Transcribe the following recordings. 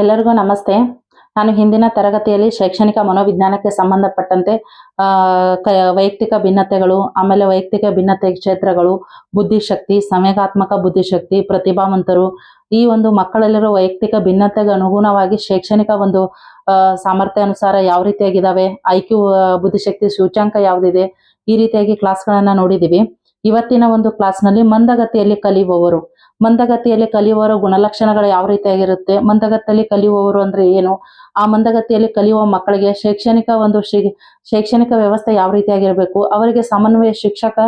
ಎಲ್ಲರಿಗೂ ನಮಸ್ತೆ. ನಾನು ಹಿಂದಿನ ತರಗತಿಯಲ್ಲಿ ಶೈಕ್ಷಣಿಕ ಮನೋವಿಜ್ಞಾನಕ್ಕೆ ಸಂಬಂಧಪಟ್ಟಂತೆ ವೈಯಕ್ತಿಕ ಭಿನ್ನತೆಗಳು, ಆಮೇಲೆ ವೈಯಕ್ತಿಕ ಭಿನ್ನತೆ ಕ್ಷೇತ್ರಗಳು, ಬುದ್ಧಿಶಕ್ತಿ, ಸಂವೇಗಾತ್ಮಕ ಬುದ್ಧಿಶಕ್ತಿ, ಪ್ರತಿಭಾವಂತರು, ಈ ಒಂದು ಮಕ್ಕಳಲ್ಲಿರೋ ವೈಯಕ್ತಿಕ ಭಿನ್ನತೆಗೆ ಅನುಗುಣವಾಗಿ ಶೈಕ್ಷಣಿಕ ಒಂದು ಸಾಮರ್ಥ್ಯ ಅನುಸಾರ ಯಾವ ರೀತಿಯಾಗಿದ್ದಾವೆ ಐ ಕ್ಯೂ ಬುದ್ಧಿಶಕ್ತಿ ಸೂಚ್ಯಾಂಕ ಯಾವುದಿದೆ, ಈ ರೀತಿಯಾಗಿ ಕ್ಲಾಸ್ಗಳನ್ನು ನೋಡಿದ್ದೀವಿ ಇವತ್ತಿನ ಒಂದು ಕ್ಲಾಸ್ನಲ್ಲಿ ಮಂದಗತಿಯಲ್ಲಿ ಕಲಿಯುವವರು ಮಂದಗತಿಯಲ್ಲಿ ಕಲಿಯುವವರ ಗುಣಲಕ್ಷಣಗಳು ಯಾವ ರೀತಿಯಾಗಿರುತ್ತೆ? ಮಂದಗತಿಯಲ್ಲಿ ಕಲಿಯುವವರು ಅಂದ್ರೆ ಏನು? ಆ ಮಂದಗತಿಯಲ್ಲಿ ಕಲಿಯುವ ಮಕ್ಕಳಿಗೆ ಶೈಕ್ಷಣಿಕ ಒಂದು ಶೈಕ್ಷಣಿಕ ವ್ಯವಸ್ಥೆ ಯಾವ ರೀತಿಯಾಗಿರಬೇಕು? ಅವರಿಗೆ ಸಮನ್ವಯ ಶಿಕ್ಷಕ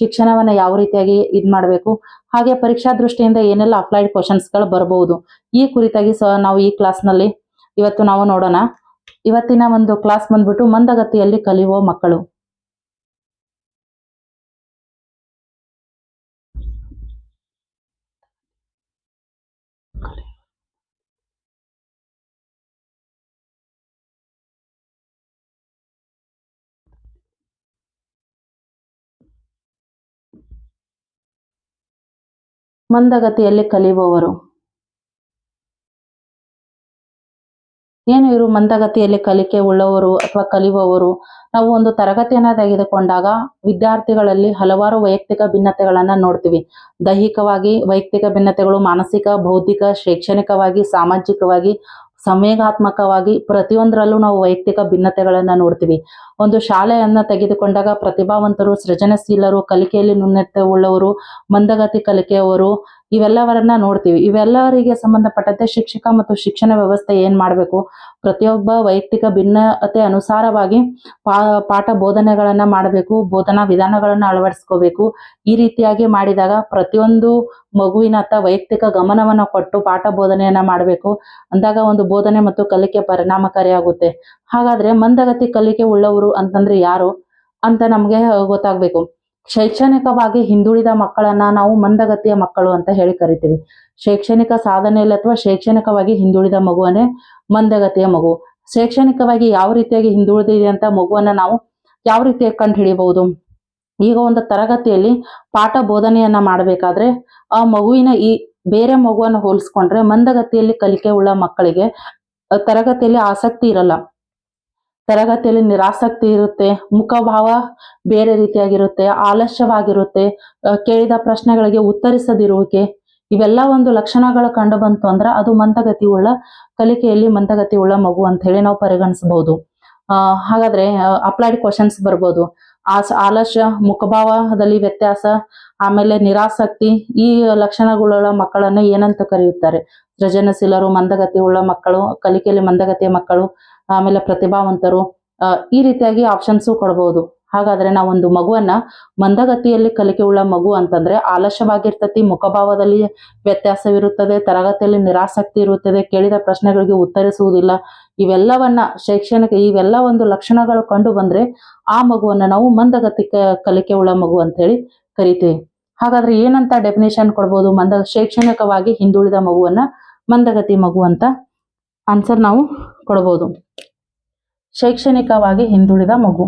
ಶಿಕ್ಷಣವನ್ನ ಯಾವ ರೀತಿಯಾಗಿ ಇದ್ ಮಾಡಬೇಕು? ಹಾಗೆ ಪರೀಕ್ಷಾ ದೃಷ್ಟಿಯಿಂದ ಏನೆಲ್ಲ ಅಪ್ಲೈಡ್ಗಳು ಬರಬಹುದು ಈ ಕುರಿತಾಗಿ ಸಹ ನಾವು ಈ ಕ್ಲಾಸ್ನಲ್ಲಿ ಇವತ್ತು ನಾವು ನೋಡೋಣ. ಇವತ್ತಿನ ಒಂದು ಕ್ಲಾಸ್ ಬಂದ್ಬಿಟ್ಟು ಮಂದಗತಿಯಲ್ಲಿ ಕಲಿಯುವ ಮಕ್ಕಳು. ಮಂದಗತಿಯಲ್ಲಿ ಕಲಿಯುವವರು. ಏನು ಇವರು ಮಂದಗತಿಯಲ್ಲಿ ಕಲಿಕೆ ಉಳ್ಳವರು ಅಥವಾ ಕಲಿಯುವವರು? ನಾವು ಒಂದು ತರಗತಿಯನ್ನ ತೆಗೆದುಕೊಂಡಾಗ ವಿದ್ಯಾರ್ಥಿಗಳಲ್ಲಿ ಹಲವಾರು ವೈಯಕ್ತಿಕ ಭಿನ್ನತೆಗಳನ್ನ ನೋಡ್ತೀವಿ. ದೈಹಿಕವಾಗಿ ವೈಯಕ್ತಿಕ ಭಿನ್ನತೆಗಳು, ಮಾನಸಿಕ, ಬೌದ್ಧಿಕ, ಶೈಕ್ಷಣಿಕವಾಗಿ, ಸಾಮಾಜಿಕವಾಗಿ ಸಂವೇಗಾತ್ಮಕವಾಗಿ ಪ್ರತಿಯೊಂದರಲ್ಲೂ ನಾವು ವೈಯಕ್ತಿಕ ಭಿನ್ನತೆಗಳನ್ನ ನೋಡ್ತೀವಿ. ಒಂದು ಶಾಲೆಯನ್ನ ತೆಗೆದುಕೊಂಡಾಗ ಪ್ರತಿಭಾವಂತರು ಸೃಜನಶೀಲರು, ಕಲಿಕೆಯಲ್ಲಿ ನ್ಯೂನತೆ ಉಳ್ಳವರು ಮಂದಗತಿ ಕಲಿಕೆಯವರು ಇವೆಲ್ಲವರನ್ನ ನೋಡ್ತೀವಿ. ಇವೆಲ್ಲರಿಗೆ ಸಂಬಂಧಪಟ್ಟಂತೆ ಶಿಕ್ಷಕ ಮತ್ತು ಶಿಕ್ಷಣ ವ್ಯವಸ್ಥೆ ಏನ್ ಮಾಡಬೇಕು? ಪ್ರತಿಯೊಬ್ಬ ವೈಯಕ್ತಿಕ ಭಿನ್ನತೆ ಅನುಸಾರವಾಗಿ ಪಾಠ ಬೋಧನೆಗಳನ್ನ ಮಾಡಬೇಕು, ಬೋಧನಾ ವಿಧಾನಗಳನ್ನ ಅಳವಡಿಸ್ಕೋಬೇಕು. ಈ ರೀತಿಯಾಗಿ ಮಾಡಿದಾಗ ಪ್ರತಿಯೊಂದು ಮಗುವಿನ ಹತ್ತ ವೈಯಕ್ತಿಕ ಗಮನವನ್ನ ಕೊಟ್ಟು ಪಾಠ ಬೋಧನೆಯನ್ನ ಮಾಡಬೇಕು. ಅಂದಾಗ ಒಂದು ಬೋಧನೆ ಮತ್ತು ಕಲಿಕೆ ಪರಿಣಾಮಕಾರಿಯಾಗುತ್ತೆ. ಹಾಗಾದ್ರೆ ಮಂದಗತಿ ಕಲಿಕೆ ಉಳ್ಳವರು ಅಂತಂದ್ರೆ ಯಾರು ಅಂತ ನಮಗೆ ಗೊತ್ತಾಗ್ಬೇಕು. ಶೈಕ್ಷಣಿಕವಾಗಿ ಹಿಂದುಳಿದ ಮಕ್ಕಳನ್ನ ನಾವು ಮಂದಗತಿಯ ಮಕ್ಕಳು ಅಂತ ಹೇಳಿ ಕರಿತೀವಿ. ಶೈಕ್ಷಣಿಕ ಸಾಧನೆಯಲ್ಲಿ ಅಥವಾ ಶೈಕ್ಷಣಿಕವಾಗಿ ಹಿಂದುಳಿದ ಮಗುವನ್ನೇ ಮಂದಗತಿಯ ಮಗು. ಶೈಕ್ಷಣಿಕವಾಗಿ ಯಾವ ರೀತಿಯಾಗಿ ಹಿಂದುಳಿದಿದೆ ಅಂತ ಮಗುವನ್ನ ನಾವು ಯಾವ ರೀತಿಯಾಗಿ ಕಂಡು ಹಿಡಿಬಹುದು ಈಗ ಒಂದು ತರಗತಿಯಲ್ಲಿ ಪಾಠ ಬೋಧನೆಯನ್ನ ಮಾಡಬೇಕಾದ್ರೆ ಆ ಮಗುವಿನ ಈ ಬೇರೆ ಮಗುವನ್ನ ಹೋಲಿಸ್ಕೊಂಡ್ರೆ ಮಂದಗತಿಯಲ್ಲಿ ಕಲಿಕೆ ಉಳ್ಳ ಮಕ್ಕಳಿಗೆ ತರಗತಿಯಲ್ಲಿ ಆಸಕ್ತಿ ಇರಲ್ಲ. ತರಗತಿಯಲ್ಲಿ ನಿರಾಸಕ್ತಿ ಇರುತ್ತೆ, ಮುಖಭಾವ ಬೇರೆ ರೀತಿಯಾಗಿರುತ್ತೆ, ಆಲಸ್ಯವಾಗಿರುತ್ತೆ ಕೇಳಿದ ಪ್ರಶ್ನೆಗಳಿಗೆ ಉತ್ತರಿಸದಿರುವಿಕೆ ಇವೆಲ್ಲ ಒಂದು ಲಕ್ಷಣಗಳು ಕಂಡು ಬಂತು ಅಂದ್ರೆ ಅದು ಮಂದಗತಿ ಉಳ್ಳ ಕಲಿಕೆಯಲ್ಲಿ ಮಂದಗತಿ ಉಳ್ಳ ಮಗು ಅಂತ ಹೇಳಿ ನಾವು ಪರಿಗಣಿಸಬಹುದು. ಹಾಗಾದ್ರೆ ಅಪ್ಲೈಡ್ ಕ್ವಶನ್ಸ್ ಬರ್ಬೋದು. ಆಸ್, ಆಲಸ್ಯ, ಮುಖಭಾವದಲ್ಲಿ ವ್ಯತ್ಯಾಸ ಆಮೇಲೆ ನಿರಾಸಕ್ತಿ, ಈ ಲಕ್ಷಣಗಳುಳ್ಳ ಮಕ್ಕಳನ್ನ ಏನಂತ ಕರೆಯುತ್ತಾರೆ? ಸೃಜನಶೀಲರು ಮಂದಗತಿ ಉಳ್ಳ ಮಕ್ಕಳು, ಕಲಿಕೆಯಲ್ಲಿ ಮಂದಗತಿಯ ಮಕ್ಕಳು, ಆಮೇಲೆ ಪ್ರತಿಭಾವಂತರು ಈ ರೀತಿಯಾಗಿ ಆಪ್ಷನ್ಸು ಕೊಡಬಹುದು ಹಾಗಾದ್ರೆ ನಾವೊಂದು ಮಗುವನ್ನ ಮಂದಗತಿಯಲ್ಲಿ ಕಲಿಕೆ ಉಳ್ಳ ಮಗು ಅಂತಂದ್ರೆ ಆಲಸ್ಯವಾಗಿರ್ತತಿ, ಮುಖಭಾವದಲ್ಲಿ ವ್ಯತ್ಯಾಸವಿರುತ್ತದೆ, ತರಗತಿಯಲ್ಲಿ ನಿರಾಸಕ್ತಿ ಇರುತ್ತದೆ, ಕೇಳಿದ ಪ್ರಶ್ನೆಗಳಿಗೆ ಉತ್ತರಿಸುವುದಿಲ್ಲ. ಇವೆಲ್ಲವನ್ನ ಶೈಕ್ಷಣಿಕ, ಇವೆಲ್ಲ ಒಂದು ಲಕ್ಷಣಗಳು ಕಂಡು ಬಂದ್ರೆ ಆ ಮಗುವನ್ನ ನಾವು ಮಂದಗತಿ ಕಲಿಕೆ ಉಳ್ಳ ಮಗು ಅಂತ ಹೇಳಿ ಕರಿತೀವಿ. ಹಾಗಾದ್ರೆ ಏನಂತ ಡೆಫಿನೇಷನ್ ಕೊಡ್ಬೋದು? ಮಂದ, ಶೈಕ್ಷಣಿಕವಾಗಿ ಹಿಂದುಳಿದ ಮಗುವನ್ನ ಮಂದಗತಿ ಮಗು ಅಂತ ಆನ್ಸರ್ ನಾವು ಕೊಡಬಹುದು ಶೈಕ್ಷಣಿಕವಾಗಿ ಹಿಂದುಳಿದ ಮಗು.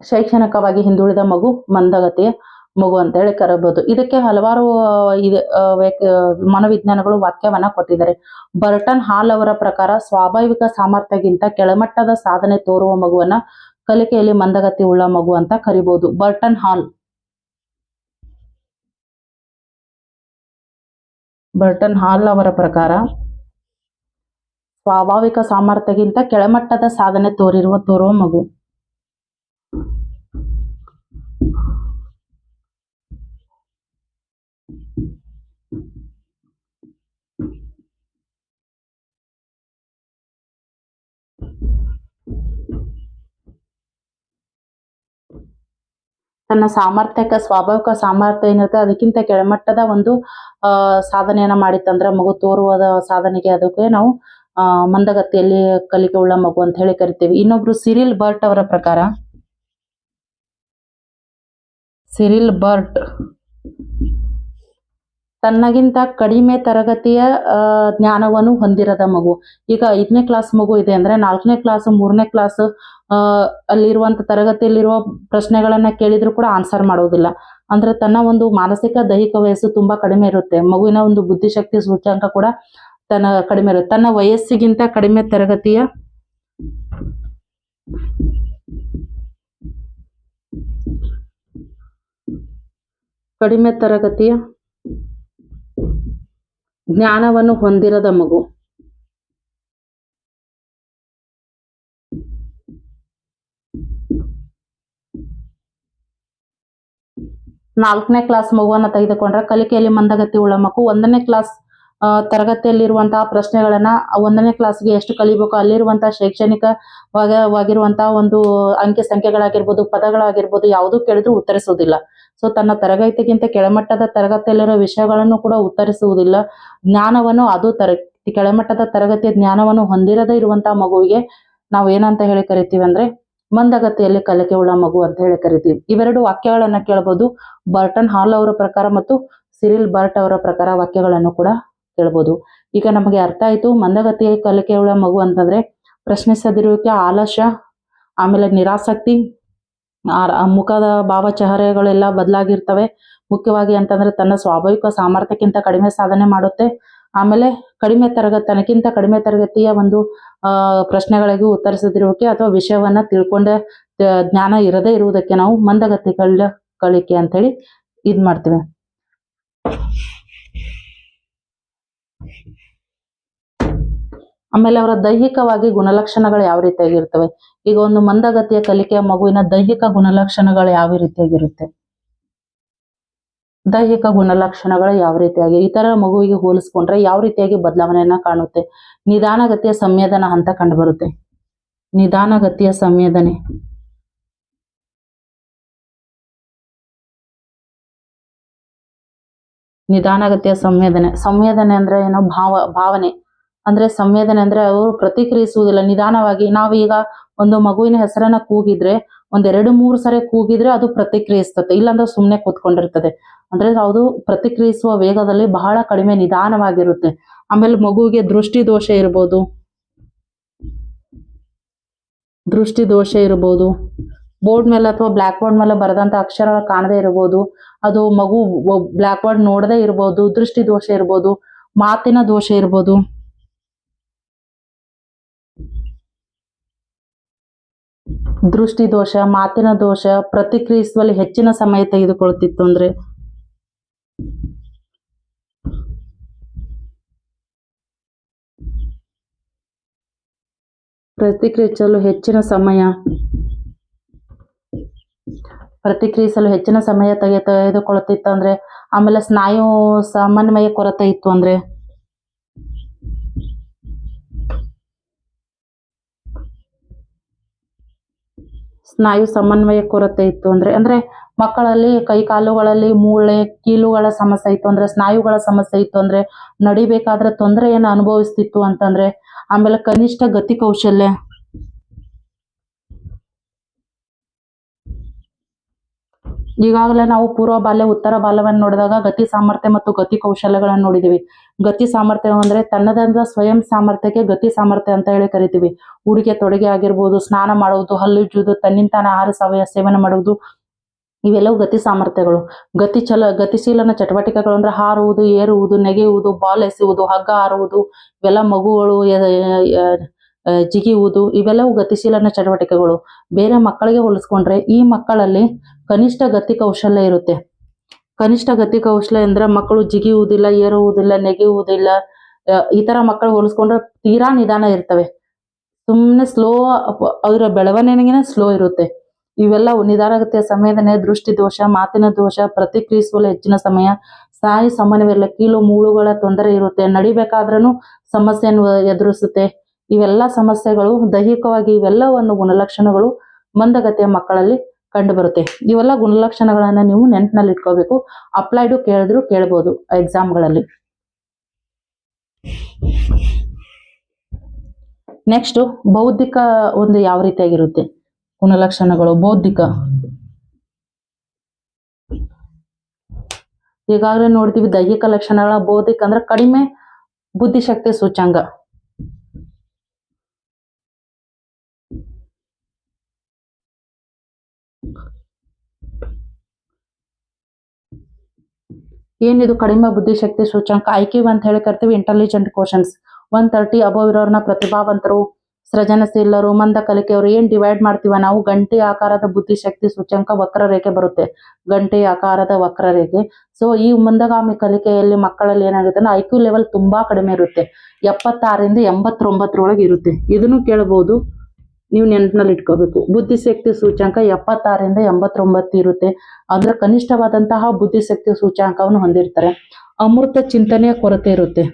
ಶೈಕ್ಷಣಿಕವಾಗಿ ಹಿಂದುಳಿದ ಮಗು ಮಂದಗತಿಯ ಮಗು ಅಂತ ಹೇಳಿ ಕರಬಹುದು ಇದಕ್ಕೆ ಹಲವಾರು ಮನೋವಿಜ್ಞಾನಗಳು ವಾಕ್ಯವನ್ನ ಕೊಟ್ಟಿದ್ದಾರೆ. ಬರ್ಟನ್ ಹಾಲ್ ಅವರ ಪ್ರಕಾರ ಸ್ವಾಭಾವಿಕ ಸಾಮರ್ಥ್ಯಗಿಂತ ಕೆಳಮಟ್ಟದ ಸಾಧನೆ ತೋರುವ ಮಗುವನ್ನ ಕಲಿಕೆಯಲ್ಲಿ ಮಂದಗತಿ ಉಳ್ಳ ಮಗು ಅಂತ ಕರಿಬಹುದು ಬರ್ಟನ್ ಹಾಲ್. ಬರ್ಟನ್ ಹಾಲ್ ಅವರ ಪ್ರಕಾರ ಸ್ವಾಭಾವಿಕ ಸಾಮರ್ಥ್ಯಗಿಂತ ಕೆಳಮಟ್ಟದ ಸಾಧನೆ ತೋರಿರುವ, ತೋರುವ ಮಗು. ತನ್ನ ಸಾಮರ್ಥ್ಯಕ್ಕೆ ಸ್ವಾಭಾವಿಕ ಸಾಮರ್ಥ್ಯ ಏನಿರುತ್ತೆ ಅದಕ್ಕಿಂತ ಕೆಳಮಟ್ಟದ ಒಂದು ಸಾಧನೆಯನ್ನ ಮಾಡಿತ್ತಂದ್ರೆ ಮಗು ತೋರುವ ಸಾಧನೆಗೆ ಅದಕ್ಕೆ ನಾವು ಮಂದಗತಿಯಲ್ಲಿ ಕಲಿಕೆ ಉಳ್ಳ ಮಗು ಅಂತ ಹೇಳಿ ಕರಿತೀವಿ. ಇನ್ನೊಬ್ರು ಸಿರಿಲ್ ಬರ್ಟ್ ಅವರ ಪ್ರಕಾರ. Cyril BERT. ತನ್ನಗಿಂತ ಕಡಿಮೆ ತರಗತಿಯ ಜ್ಞಾನವನ್ನು ಹೊಂದಿರದ ಮಗು. ಈಗ ಐದನೇ ಕ್ಲಾಸ್ ಮಗು ಇದೆ ಅಂದ್ರೆ ನಾಲ್ಕನೇ ಕ್ಲಾಸ್, ಮೂರನೇ ಕ್ಲಾಸ್ ಅಲ್ಲಿರುವಂತ ತರಗತಿಯಲ್ಲಿರುವ ಪ್ರಶ್ನೆಗಳನ್ನ ಕೇಳಿದ್ರು ಕೂಡ ಆನ್ಸರ್ ಮಾಡೋದಿಲ್ಲ. ಅಂದ್ರೆ ತನ್ನ ಒಂದು ಮಾನಸಿಕ ದೈಹಿಕ ವಯಸ್ಸು ತುಂಬಾ ಕಡಿಮೆ ಇರುತ್ತೆ. ಮಗುವಿನ ಒಂದು ಬುದ್ಧಿಶಕ್ತಿ ಸೂಚ್ಯಂಕ ಕೂಡ ತನ್ನ ಕಡಿಮೆ ಇರುತ್ತೆ. ತನ್ನ ವಯಸ್ಸಿಗಿಂತ ಕಡಿಮೆ ತರಗತಿಯ ಕಡಿಮೆ ತರಗತಿಯ ಜ್ಞಾನವನ್ನು ಹೊಂದಿರದ ಮಗು. ನಾಲ್ಕನೇ ಕ್ಲಾಸ್ ಮಗುವನ್ನ ತೆಗೆದುಕೊಂಡ್ರೆ ಕಲಿಕೆಯಲ್ಲಿ ಮಂದಗತಿ ಉಳ್ಳ ಮಗು ಒಂದನೇ ಕ್ಲಾಸ್ ತರಗತಿಯಲ್ಲಿರುವಂತಹ ಪ್ರಶ್ನೆಗಳನ್ನ ಒಂದನೇ ಕ್ಲಾಸ್ಗೆ ಎಷ್ಟು ಕಲಿಬೇಕು ಅಲ್ಲಿರುವಂತಹ ಶೈಕ್ಷಣಿಕ ವಾಗ- ವಾಗಿರುವಂತಹ ಒಂದು ಅಂಕಿ ಸಂಖ್ಯೆಗಳಾಗಿರ್ಬೋದು, ಪದಗಳಾಗಿರ್ಬೋದು ಯಾವುದು ಕೇಳಿದ್ರು ಉತ್ತರಿಸುವುದಿಲ್ಲ. ಸೊ ತನ್ನ ತರಗತಿಗಿಂತ ಕೆಳಮಟ್ಟದ ತರಗತಿಯಲ್ಲಿರೋ ವಿಷಯಗಳನ್ನು ಕೂಡ ಉತ್ತರಿಸುವುದಿಲ್ಲ. ಜ್ಞಾನವನ್ನು ಅದು ತರ, ಕೆಳಮಟ್ಟದ ತರಗತಿಯ ಜ್ಞಾನವನ್ನು ಹೊಂದಿರದೇ ಇರುವಂತಹ ಮಗುವಿಗೆ ನಾವು ಏನಂತ ಹೇಳಿ ಕರಿತೀವಿ ಅಂದ್ರೆ ಮಂದಗತಿಯಲ್ಲಿ ಕಲಿಕೆ ಉಳ್ಳ ಮಗು ಅಂತ ಹೇಳಿ ಕರಿತೀವಿ. ಇವೆರಡು ವಾಕ್ಯಗಳನ್ನ ಕೇಳಬಹುದು ಬರ್ಟನ್ ಹಾಲ್ ಅವರ ಪ್ರಕಾರ ಮತ್ತು ಸಿರಿಲ್ ಬರ್ಟ್ ಅವರ ಪ್ರಕಾರ ವಾಕ್ಯಗಳನ್ನು ಕೂಡ ಕೇಳಬಹುದು ಈಗ ನಮಗೆ ಅರ್ಥ ಆಯ್ತು. ಮಂದಗತಿಯ ಕಲಿಕೆ ಉಳ್ಳ ಮಗು ಅಂತಂದ್ರೆ ಪ್ರಶ್ನಿಸದಿರುವಿಕೆ ಆಲಸ್ಯ ಆಮೇಲೆ ನಿರಾಸಕ್ತಿ ಮುಖದ ಭಾವಚಹರೆಗಳೆಲ್ಲ ಬದಲಾಗಿರ್ತವೆ. ಮುಖ್ಯವಾಗಿ ಅಂತಂದ್ರೆ ತನ್ನ ಸ್ವಾಭಾವಿಕ ಸಾಮರ್ಥ್ಯಕ್ಕಿಂತ ಕಡಿಮೆ ಸಾಧನೆ ಮಾಡುತ್ತೆ. ಆಮೇಲೆ ಕಡಿಮೆ ತರಗತಿ ತನಗಿಂತ ಕಡಿಮೆ ತರಗತಿಯ ಒಂದು ಪ್ರಶ್ನೆಗಳಿಗೆ ಉತ್ತರಿಸದಿರುವಿಕೆ ಅಥವಾ ವಿಷಯವನ್ನ ತಿಳ್ಕೊಂಡ ಜ್ಞಾನ ಇರದೇ ಇರುವುದಕ್ಕೆ ನಾವು ಮಂದಗತಿ ಅಂತ ಅಂತೇಳಿ ಇದ್ ಮಾಡ್ತೇವೆ. ಆಮೇಲೆ ಅವರ ದೈಹಿಕವಾಗಿ ಗುಣಲಕ್ಷಣಗಳು ಯಾವ ರೀತಿಯಾಗಿರ್ತವೆ? ಈಗ ಒಂದು ಮಂದಗತಿಯ ಕಲಿಕೆಯ ಮಗುವಿನ ದೈಹಿಕ ಗುಣಲಕ್ಷಣಗಳು ಯಾವ ರೀತಿಯಾಗಿರುತ್ತೆ? ದೈಹಿಕ ಗುಣಲಕ್ಷಣಗಳು ಯಾವ ರೀತಿಯಾಗಿ ಇತರ ಮಗುವಿಗೆ ಹೋಲಿಸ್ಕೊಂಡ್ರೆ ಯಾವ ರೀತಿಯಾಗಿ ಬದಲಾವಣೆಯನ್ನ ಕಾಣುತ್ತೆ? ನಿಧಾನಗತಿಯ ಸಂವೇದನ ಹಂತ ಕಂಡುಬರುತ್ತೆ. ನಿಧಾನಗತಿಯ ಸಂವೇದನೆ. ನಿಧಾನಗತಿಯ ಸಂವೇದನೆ. ಸಂವೇದನೆ ಅಂದ್ರೆ ಏನೋ ಭಾವ, ಭಾವನೆ. ಅಂದ್ರೆ ಸಂವೇದನೆ ಅಂದ್ರೆ ಅವರು ಪ್ರತಿಕ್ರಿಯಿಸುವುದಿಲ್ಲ. ನಿಧಾನವಾಗಿ ನಾವೀಗ ಒಂದು ಮಗುವಿನ ಹೆಸರನ್ನ ಕೂಗಿದ್ರೆ ಒಂದ್ ಎರಡು ಮೂರು ಸರಿ ಕೂಗಿದ್ರೆ ಅದು ಪ್ರತಿಕ್ರಿಯಿಸ್ತದೆ ಇಲ್ಲಾಂದ್ರೆ ಸುಮ್ಮನೆ ಕೂತ್ಕೊಂಡಿರ್ತದೆ. ಅಂದ್ರೆ ಅದು ಪ್ರತಿಕ್ರಿಯಿಸುವ ವೇಗದಲ್ಲಿ ಬಹಳ ಕಡಿಮೆ ನಿಧಾನವಾಗಿರುತ್ತೆ. ಆಮೇಲೆ ಮಗುವಿಗೆ ದೃಷ್ಟಿ ದೋಷ ಇರ್ಬೋದು. ದೃಷ್ಟಿ ದೋಷ ಇರ್ಬೋದು. ಬೋರ್ಡ್ ಮೇಲೆ ಅಥವಾ ಬ್ಲಾಕ್ ಬೋರ್ಡ್ ಮೇಲೆ ಬರೆದಂತ ಅಕ್ಷರಗಳು ಕಾಣದೇ ಇರಬಹುದು ಅದು ಮಗು ಬ್ಲಾಕ್ ಬೋರ್ಡ್ ನೋಡದೇ ಇರ್ಬೋದು. ದೃಷ್ಟಿ ದೋಷ ಇರ್ಬೋದು. ಮಾತಿನ ದೋಷ ಇರ್ಬೋದು. ದೃಷ್ಟಿ ದೋಷ, ಮಾತಿನ ದೋಷ, ಪ್ರತಿಕ್ರಿಯಿಸುವಲ್ಲಿ ಹೆಚ್ಚಿನ ಸಮಯ ತೆಗೆದುಕೊಳ್ತಿತ್ತು ಅಂದ್ರೆ? ಪ್ರತಿಕ್ರಿಯಿಸಲು ಹೆಚ್ಚಿನ ಸಮಯ. ಪ್ರತಿಕ್ರಿಯಿಸಲು ಹೆಚ್ಚಿನ ಸಮಯ ತೆಗೆ ತೆಗೆದುಕೊಳ್ಳುತ್ತಿತ್ತು ಅಂದ್ರೆ, ಆಮೇಲೆ ಸ್ನಾಯು ಸಮನ್ವಯ ಕೊರತೆ ಇತ್ತು ಅಂದ್ರೆ? ಸ್ನಾಯು ಸಮನ್ವಯ ಕೊರತೆ ಇತ್ತು ಅಂದ್ರೆ ಅಂದ್ರೆ ಮಕ್ಕಳಲ್ಲಿ ಕೈ ಕಾಲುಗಳಲ್ಲಿ ಮೂಳೆ, ಕೀಲುಗಳ ಸಮಸ್ಯೆ ಇತ್ತು ಅಂದ್ರೆ, ಸ್ನಾಯುಗಳ ಸಮಸ್ಯೆ ಇತ್ತು ಅಂದ್ರೆ, ನಡಿಬೇಕಾದ್ರೆ ತೊಂದರೆಯನ್ನು ಅನುಭವಿಸ್ತಿತ್ತು ಅಂತಂದ್ರೆ, ಆಮೇಲೆ ಕನಿಷ್ಠ ಗತಿ ಕೌಶಲ್ಯ ಈಗಾಗಲೇ ನಾವು ಪೂರ್ವ ಬಾಲ್ಯ, ಉತ್ತರ ಬಾಲ್ಯವನ್ನು ನೋಡಿದಾಗ ಗತಿ ಸಾಮರ್ಥ್ಯ ಮತ್ತು ಗತಿ ಕೌಶಲ್ಯಗಳನ್ನು ನೋಡಿದೀವಿ. ಗತಿ ಸಾಮರ್ಥ್ಯ ಅಂದ್ರೆ ತನ್ನದಂತ ಸ್ವಯಂ ಸಾಮರ್ಥ್ಯಕ್ಕೆ ಗತಿ ಸಾಮರ್ಥ್ಯ ಅಂತ ಹೇಳಿ ಕರಿತೀವಿ. ಉಡುಗೆ, ತೊಡುಗೆ ಆಗಿರ್ಬೋದು, ಸ್ನಾನ ಮಾಡುವುದು ಹಲ್ಲುಜ್ಜುವುದು ತನ್ನಿಂತ ಆಹಾರ, ಸಾವಯವ ಸೇವನೆ ಮಾಡುವುದು, ಇವೆಲ್ಲವೂ ಗತಿ ಸಾಮರ್ಥ್ಯಗಳು. ಗತಿ ಚಲ, ಗತಿಶೀಲನ ಚಟುವಟಿಕೆಗಳು ಅಂದ್ರೆ ಹಾರುವುದು, ಏರುವುದು, ನೆಗೆಯುವುದು, ಬಾಲ್ ಎಸೆಯುವುದು, ಹಗ್ಗ ಹಾರುವುದು, ಇವೆಲ್ಲ ಮಗುಗಳು ಜಿಗಿಯುವುದು, ಇವೆಲ್ಲವೂ ಗತಿಶೀಲನ ಚಟುವಟಿಕೆಗಳು. ಬೇರೆ ಮಕ್ಕಳಿಗೆ ಹೋಲಿಸ್ಕೊಂಡ್ರೆ ಈ ಮಕ್ಕಳಲ್ಲಿ ಕನಿಷ್ಠ ಗತಿ ಕೌಶಲ್ಯ ಇರುತ್ತೆ. ಕನಿಷ್ಠ ಗತಿ ಕೌಶಲ್ಯ ಅಂದ್ರೆ ಮಕ್ಕಳು ಜಿಗಿಯುವುದಿಲ್ಲ, ಏರುವುದಿಲ್ಲ, ನೆಗೆಯುವುದಿಲ್ಲ ಈ ತರ ಮಕ್ಕಳು ಹೋಲಿಸ್ಕೊಂಡ್ರೆ ತೀರಾ ನಿಧಾನ ಇರ್ತವೆ. ಸುಮ್ಮನೆ ಸ್ಲೋ ಅವರ ಬೆಳವಣಿಗೆನೇ ಸ್ಲೋ ಇರುತ್ತೆ. ಇವೆಲ್ಲ ನಿಧಾನಗತಿಯ ಸಂವೇದನೆ, ದೃಷ್ಟಿ ದೋಷ, ಮಾತಿನ ದೋಷ, ಪ್ರತಿಕ್ರಿಯಿಸುವಲ್ಲಿ ಹೆಚ್ಚಿನ ಸಮಯ ಸ್ನಾಯು ಸಮನ್ವಯ ಕೀಲು ಮೂಳುಗಳ ತೊಂದರೆ ಇರುತ್ತೆ. ನಡಿಬೇಕಾದ್ರೂ ಸಮಸ್ಯೆಯನ್ನು ಎದುರಿಸುತ್ತೆ. ಇವೆಲ್ಲ ಸಮಸ್ಯೆಗಳು ದೈಹಿಕವಾಗಿ ಇವೆಲ್ಲವನ್ನು ಗುಣಲಕ್ಷಣಗಳು, ಮಂದಗತಿಯ ಮಕ್ಕಳಲ್ಲಿ ಕಂಡು ಬರುತ್ತೆ ಇವೆಲ್ಲ ಗುಣಲಕ್ಷಣಗಳನ್ನ ನೀವು ನೆನಪಿನಲ್ಲಿ ಇಟ್ಕೋಬೇಕು. ಅಪ್ಲೈಡು ಕೇಳಿದ್ರು ಕೇಳ್ಬೋದು ಎಕ್ಸಾಮ್ಗಳಲ್ಲಿ. ನೆಕ್ಸ್ಟ್, ಬೌದ್ಧಿಕ ಒಂದು ಯಾವ ರೀತಿಯಾಗಿರುತ್ತೆ? ಗುಣಲಕ್ಷಣಗಳು, ಬೌದ್ಧಿಕ. ಈಗಾಗಲೇ ನೋಡ್ತೀವಿ ದೈಹಿಕ ಲಕ್ಷಣಗಳ ಬೌದ್ಧಿಕ ಅಂದ್ರೆ ಕಡಿಮೆ ಬುದ್ಧಿಶಕ್ತಿ ಸೂಚಾಂಕ ಏನಿದು ಕಡಿಮೆ ಬುದ್ಧಿಶಕ್ತಿ ಸೂಚ್ಯಂಕ? ಐಕ್ಯೂ ಕ್ಯೂ ಅಂತ ಹೇಳಿ ಕರಿತೀವಿ intelligent quotients one thirty above ಇರೋರ್ನ ಪ್ರತಿಭಾವಂತರು, ಸೃಜನಶೀಲರು, ಮಂದ ಕಲಿಕೆಯವರು ಏನ್ ಡಿವೈಡ್ ಮಾಡ್ತೀವ ನಾವು? ಗಂಟೆ ಆಕಾರದ ಬುದ್ಧಿಶಕ್ತಿ ಸೂಚ್ಯಂಕ ವಕ್ರರೇಖೆ ಬರುತ್ತೆ. ಗಂಟೆ ಆಕಾರದ ವಕ್ರರೇಖೆ. ಸೊ ಈ ಮಂದಗಾಮಿ ಕಲಿಕೆಯಲ್ಲಿ ಮಕ್ಕಳಲ್ಲಿ ಏನಾಗುತ್ತೆ ಐ ಕ್ಯೂ ಲೆವೆಲ್ ತುಂಬಾ ಕಡಿಮೆ ಇರುತ್ತೆ. ಎಪ್ಪತ್ತಾರರಿಂದ ಎಂಬತ್ತೊಂಬತ್ತರೊಳಗೆ ಇರುತ್ತೆ. ಇದನ್ನು ಕೇಳಬಹುದು ನೀವು ನೆನಪಿನಲ್ಲಿ ಇಟ್ಕೋಬೇಕು. ಬುದ್ಧಿಶಕ್ತಿ ಸೂಚ್ಯಾಂಕ ಎಪ್ಪತ್ತಾರರಿಂದ ಎಂಬತ್ತೊಂಬತ್ತು ಇರುತ್ತೆ. ಅದರ ಕನಿಷ್ಠವಾದಂತಹ ಬುದ್ಧಿಶಕ್ತಿ ಸೂಚ್ಯಾಂಕವನ್ನು ಹೊಂದಿರ್ತಾರೆ. ಅಮೃತ ಚಿಂತನೆಯ ಕೊರತೆ ಇರುತ್ತೆ.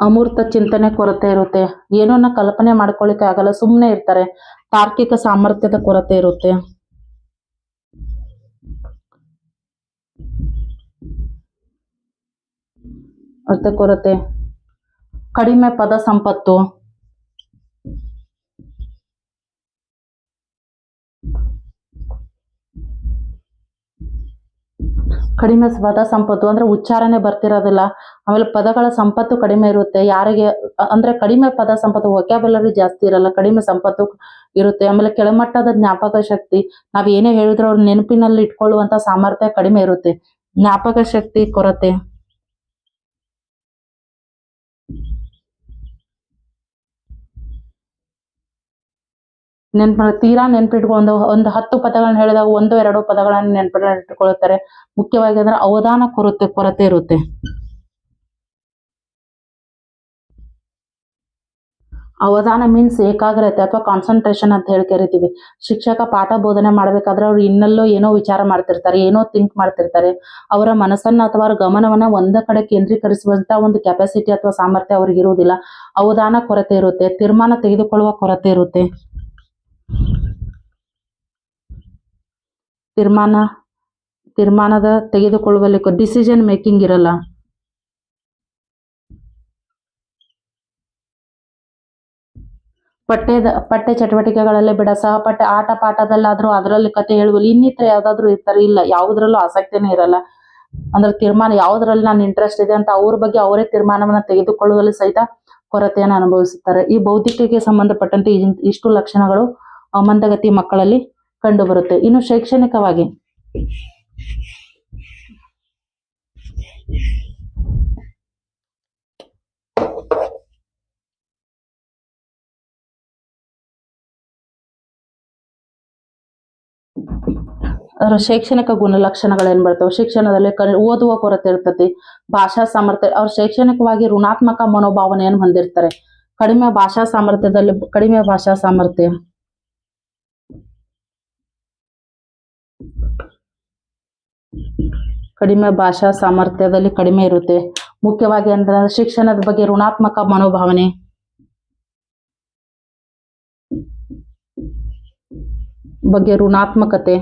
ಅಮೂರ್ತ ಚಿಂತನೆ ಕೊರತೆ ಇರುತ್ತೆ. ಏನೋನ ಕಲ್ಪನೆ ಮಾಡ್ಕೊಳ್ಳಿಕ್ಕೆ ಆಗಲ್ಲ ಸುಮ್ಮನೆ ಇರ್ತಾರೆ. ತಾರ್ಕಿಕ ಸಾಮರ್ಥ್ಯದ ಕೊರತೆ ಇರುತ್ತೆ. ಅರ್ಥ ಕೊರತೆ. ಕಡಿಮೆ ಪದ ಸಂಪತ್ತು. ಕಡಿಮೆ ಪದ ಸಂಪತ್ತು ಅಂದ್ರೆ ಉಚ್ಚಾರಣೆ ಬರ್ತಿರೋದಿಲ್ಲ. ಆಮೇಲೆ ಪದಗಳ ಸಂಪತ್ತು ಕಡಿಮೆ ಇರುತ್ತೆ. ಯಾರಿಗೆ, ಅಂದ್ರೆ ಕಡಿಮೆ ಪದ ಸಂಪತ್ತು ವೊಕ್ಯಾಬುಲರಿ ಜಾಸ್ತಿ ಇರಲ್ಲ. ಕಡಿಮೆ ಸಂಪತ್ತು ಇರುತ್ತೆ. ಆಮೇಲೆ ಕೆಳಮಟ್ಟದ ಜ್ಞಾಪಕ ಶಕ್ತಿ. ನಾವ್ ಏನೇ ಹೇಳಿದ್ರು ಅವ್ರ ನೆನಪಿನಲ್ಲಿ ಇಟ್ಕೊಳ್ಳುವಂತ ಸಾಮರ್ಥ್ಯ ಕಡಿಮೆ ಇರುತ್ತೆ. ಜ್ಞಾಪಕ ಶಕ್ತಿ ಕೊರತೆ. ನೆನ್ಪ ತೀರಾ ನೆನ್ಪಿಟ್ಕೊಂಡು ಒಂದು ಹತ್ತು ಪದಗಳನ್ನ ಹೇಳಿದಾಗ ಒಂದು, ಎರಡು ಪದಗಳನ್ನ ನೆನ್ಪಿಟ್ಕೊಳ್ತಾರೆ ಮುಖ್ಯವಾಗಿ ಅಂದ್ರೆ ಅವಧಾನ ಕೊರತೆ ಕೊರತೆ ಇರುತ್ತೆ. ಅವಧಾನ ಮೀನ್ಸ್ ಏಕಾಗ್ರತೆ ಅಥವಾ ಕಾನ್ಸಂಟ್ರೇಷನ್ ಅಂತ ಹೇಳಿ ಕರಿತೀವಿ. ಶಿಕ್ಷಕ ಪಾಠ ಬೋಧನೆ ಮಾಡ್ಬೇಕಾದ್ರೆ ಅವ್ರು ಇನ್ನಲ್ಲೋ ಏನೋ ವಿಚಾರ ಮಾಡ್ತಿರ್ತಾರೆ, ಏನೋ ಥಿಂಕ್ ಮಾಡ್ತಿರ್ತಾರೆ. ಅವರ ಮನಸ್ಸನ್ನ ಅಥವಾ ಅವ್ರ ಗಮನವನ್ನ ಒಂದ ಕಡೆ ಕೇಂದ್ರೀಕರಿಸುವಂತ ಒಂದು ಕೆಪಾಸಿಟಿ ಅಥವಾ ಸಾಮರ್ಥ್ಯ ಅವ್ರಿಗೆ ಇರುವುದಿಲ್ಲ. ಅವಧಾನ ಕೊರತೆ ಇರುತ್ತೆ, ತೀರ್ಮಾನ ತೆಗೆದುಕೊಳ್ಳುವ ಕೊರತೆ ಇರುತ್ತೆ. ತೀರ್ಮಾನ, ತೀರ್ಮಾನದ ತೆಗೆದುಕೊಳ್ಳುವಲ್ಲಿ ಡಿಸಿಷನ್ ಮೇಕಿಂಗ್ ಇರಲ್ಲ. ಪಠ್ಯದ, ಪಠ್ಯ ಚಟುವಟಿಕೆಗಳಲ್ಲೇ ಬಿಡ ಸಹಪಠ್ಯ ಆಟ ಪಾಠದಲ್ಲಾದರೂ ಅದರಲ್ಲಿ ಕತೆ ಹೇಳುವಲ್ಲಿ ಇನ್ನಿತರ ಯಾವುದಾದ್ರೂ ಇರ್ತಾರೆ ಇಲ್ಲ, ಯಾವುದರಲ್ಲೂ ಆಸಕ್ತಿನೇ ಇರಲ್ಲ. ಅಂದ್ರೆ ತೀರ್ಮಾನ ಯಾವುದರಲ್ಲಿ ನಾನು ಇಂಟ್ರೆಸ್ಟ್ ಇದೆ ಅಂತ ಅವ್ರ ಬಗ್ಗೆ ಅವರೇ ತೀರ್ಮಾನವನ್ನು ತೆಗೆದುಕೊಳ್ಳುವಲ್ಲಿ ಸಹಿತ ಕೊರತೆಯನ್ನು ಅನುಭವಿಸುತ್ತಾರೆ. ಈ ಬೌದ್ಧಿಕತೆಗೆ ಸಂಬಂಧಪಟ್ಟಂತೆ ಇಷ್ಟು ಲಕ್ಷಣಗಳು ಮಂದಗತಿ ಮಕ್ಕಳಲ್ಲಿ ಕಂಡು ಬರುತ್ತೆ ಇನ್ನು ಶೈಕ್ಷಣಿಕವಾಗಿ? ಅದರ ಶೈಕ್ಷಣಿಕ ಗುಣಲಕ್ಷಣಗಳು ಏನ್ ಬರ್ತವೆ? ಶಿಕ್ಷಣದಲ್ಲಿ ಕ ಓದುವ ಕೊರತೆ ಇರ್ತತಿ, ಭಾಷಾ ಸಾಮರ್ಥ್ಯ, ಅವ್ರ ಶೈಕ್ಷಣಿಕವಾಗಿ ಋಣಾತ್ಮಕ ಮನೋಭಾವನೆಯನ್ನು ಹೊಂದಿರ್ತಾರೆ? ಕಡಿಮೆ ಭಾಷಾ ಸಾಮರ್ಥ್ಯದಲ್ಲಿ, ಕಡಿಮೆ ಭಾಷಾ ಸಾಮರ್ಥ್ಯ. ಕಡಿಮೆ ಭಾಷಾ ಸಾಮರ್ಥ್ಯದಲ್ಲಿ ಕಡಿಮೆ ಇರುತ್ತೆ. ಮುಖ್ಯವಾಗಿ ಅಂದ್ರೆ ಶಿಕ್ಷಣದ ಬಗ್ಗೆ ಋಣಾತ್ಮಕ ಮನೋಭಾವನೆ. ಬಗ್ಗೆ ಋಣಾತ್ಮಕತೆ.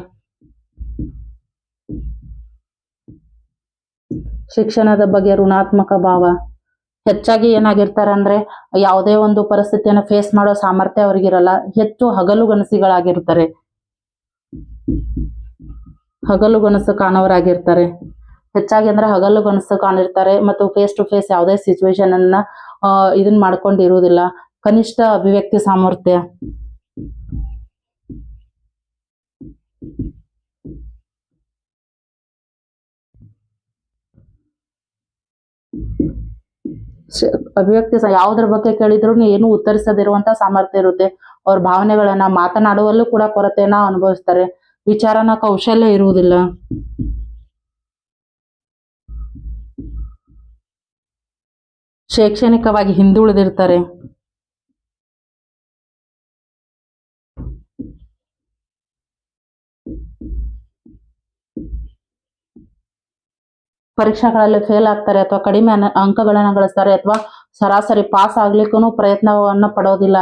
ಶಿಕ್ಷಣದ ಬಗ್ಗೆ ಋಣಾತ್ಮಕ ಭಾವ. ಹೆಚ್ಚಾಗಿ ಏನಾಗಿರ್ತಾರೆ ಅಂದ್ರೆ ಯಾವುದೇ ಒಂದು ಪರಿಸ್ಥಿತಿಯನ್ನು ಫೇಸ್ ಮಾಡೋ ಸಾಮರ್ಥ್ಯ ಅವ್ರಿಗಿರಲ್ಲ. ಹೆಚ್ಚು ಹಗಲುಗನಸಿಗಳಾಗಿರ್ತಾರೆ ಹಗಲುಗನಸು ಕಾಣೋರಾಗಿರ್ತಾರೆ ಹೆಚ್ಚಾಗಿ ಅಂದ್ರೆ ಹಗಲುಗನಸು ಕಾಣಿರ್ತಾರೆ ಮತ್ತು ಫೇಸ್ ಟು ಫೇಸ್ ಯಾವುದೇ ಸಿಚುವೇಶನ್ ಅನ್ನ ಇದನ್ನ ಇದನ್ ಮಾಡ್ಕೊಂಡಿರುವುದಿಲ್ಲ. ಕನಿಷ್ಠ ಅಭಿವ್ಯಕ್ತಿ ಸಾಮರ್ಥ್ಯ. ಅಭಿವ್ಯಕ್ತಿ ಯಾವುದ್ರ ಬಗ್ಗೆ ಕೇಳಿದ್ರು ಏನು ಉತ್ತರಿಸದಿರುವಂತ ಸಾಮರ್ಥ್ಯ ಇರುತ್ತೆ. ಅವ್ರ ಭಾವನೆಗಳನ್ನ ಮಾತನಾಡುವಲ್ಲೂ ಕೂಡ ಕೊರತೆಯನ್ನ ಅನುಭವಿಸ್ತಾರೆ. ವಿಚಾರನ ಕೌಶಲ್ಯ ಇರುವುದಿಲ್ಲ. ಶೈಕ್ಷಣಿಕವಾಗಿ ಹಿಂದುಳಿದಿರ್ತಾರೆ. ಪರೀಕ್ಷೆಗಳಲ್ಲಿ ಫೇಲ್ ಆಗ್ತಾರೆ ಅಥವಾ ಕಡಿಮೆ ಅಂಕಗಳನ್ನು ಗಳಿಸ್ತಾರೆ ಅಥವಾ ಸರಾಸರಿ ಪಾಸ್ ಆಗ್ಲಿಕ್ಕೂ ಪ್ರಯತ್ನವನ್ನು ಪಡೋದಿಲ್ಲ.